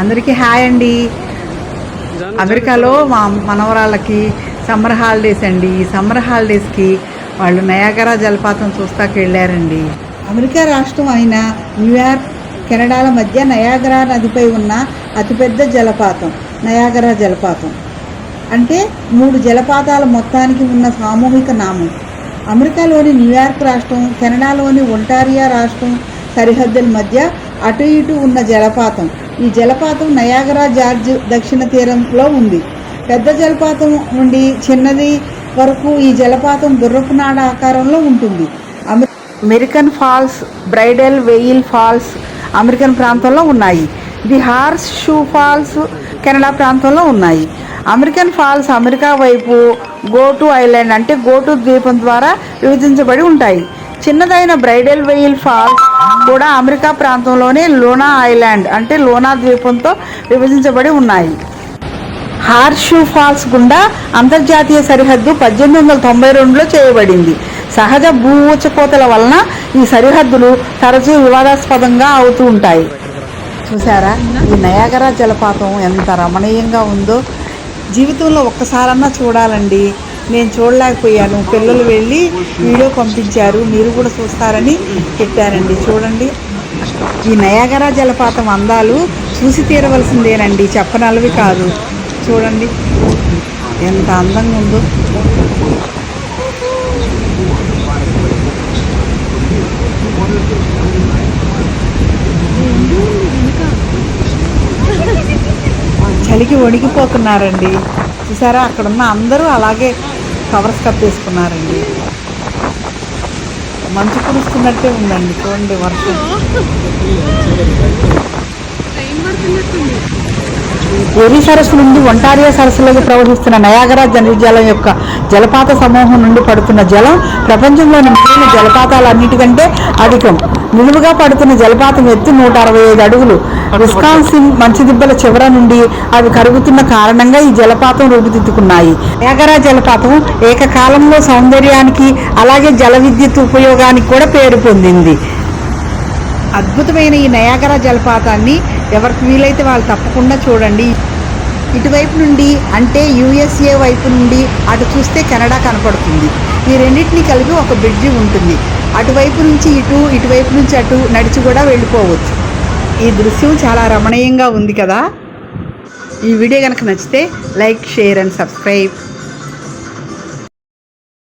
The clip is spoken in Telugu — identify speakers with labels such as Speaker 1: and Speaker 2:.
Speaker 1: అందరికీ హాయ్ అండి. అమెరికాలో మా మనవరాళ్ళకి సమ్మర్ హాలిడేస్ అండి. ఈ సమ్మర్ హాలిడేస్కి వాళ్ళు నయాగరా జలపాతం చూస్తాకి వెళ్ళారండి. అమెరికా రాష్ట్రం అయిన న్యూయార్క్ కెనడాల మధ్య నయాగరా నదిపై ఉన్న అతిపెద్ద జలపాతం నయాగరా జలపాతం. అంటే మూడు జలపాతాల మొత్తానికి ఉన్న సామూహిక నామం. అమెరికాలోని న్యూయార్క్ రాష్ట్రం కెనడాలోని ఒంటారియా రాష్ట్రం సరిహద్దుల మధ్య అటు ఇటు ఉన్న జలపాతం. ఈ జలపాతం నయాగరా జార్జ్ దక్షిణ తీరంలో ఉంది. పెద్ద జలపాతం నుండి చిన్నది వరకు ఈ జలపాతం గుర్రపు నాడ ఆకారంలో ఉంటుంది. American Falls Bridal Veil Falls American ప్రాంతంలో ఉన్నాయి. The horseshoe falls Canada ప్రాంతంలో ఉన్నాయి. అమెరికన్ ఫాల్స్ అమెరికా వైపు గోటు ఐలాండ్ అంటే గోటు ద్వీపం ద్వారా విభజించబడి ఉంటాయి. చిన్నదైన బ్రైడల్ వెయిల్ ఫాల్స్ కూడా అమెరికా ప్రాంతంలోనే లోనా ఐలాండ్ అంటే లోనా ద్వీపంతో విభజించబడి ఉన్నాయి. హార్షూ ఫాల్స్ గుండా అంతర్జాతీయ సరిహద్దు పద్దెనిమిది వందల తొంభై రెండులో చేయబడింది. సహజ భూ ఊచకోతల వలన ఈ సరిహద్దులు తరచూ వివాదాస్పదంగా అవుతూ ఉంటాయి. చూసారా ఈ నయాగరా జలపాతం ఎంత రమణీయంగా ఉందో. జీవితంలో ఒక్కసారన్నా చూడాలండి. నేను చూడలేకపోయాను. పిల్లలు వెళ్ళి వీడియో పంపించారు. మీరు కూడా చూస్తారని పెట్టారండి చూడండి. ఈ నయాగరా జలపాతం అందాలు చూసి తీరవలసిందేనండి. చెప్పనలవి కాదు. చూడండి. ఎంత అందంగా ఉందో. చలికి వణికిపోతున్నారండి. చూసారా? అక్కడ ఉన్న అందరూ అలాగే కవర్స్ కప్పేసుకున్నారండి మంచు కురుస్తున్నట్టే ఉందండి. చూడండి వర్షం. ఎరి సరస్సు నుండి ఒంటారియా సరస్సులోకి ప్రవహిస్తున్న నయాగరా జలజలం యొక్క జలపాత సమూహం నుండి పడుతున్న జలం ప్రపంచంలోని మిగిలిన జలపాతాలన్నిటికంటే అధికం. నిలువుగా పడుతున్న జలపాతం ఎత్తు నూట అరవై ఐదు అడుగులు. విస్కాన్సిన్ మంచిదిబ్బల చివర నుండి అవి కరుగుతున్న కారణంగా ఈ జలపాతం రూపుదిద్దుకున్నాయి. నయాగరా జలపాతం ఏకకాలంలో సౌందర్యానికి అలాగే జల విద్యుత్ ఉపయోగానికి కూడా పేరు పొందింది. అద్భుతమైన ఈ నయాగరా జలపాతాన్ని ఎవరికి వీలైతే వాళ్ళు తప్పకుండా చూడండి. ఇటువైపు నుండి అంటే యుఎస్ఏ వైపు నుండి అటు చూస్తే కెనడా కనపడుతుంది. ఈ రెండింటిని కలిపి ఒక బ్రిడ్జి ఉంటుంది. అటువైపు నుంచి ఇటు ఇటువైపు నుంచి అటు నడిచి కూడా వెళ్ళిపోవచ్చు. ఈ దృశ్యం చాలా రమణీయంగా ఉంది కదా? ఈ వీడియో కనుక నచ్చితే లైక్ షేర్ అండ్ సబ్స్క్రైబ్.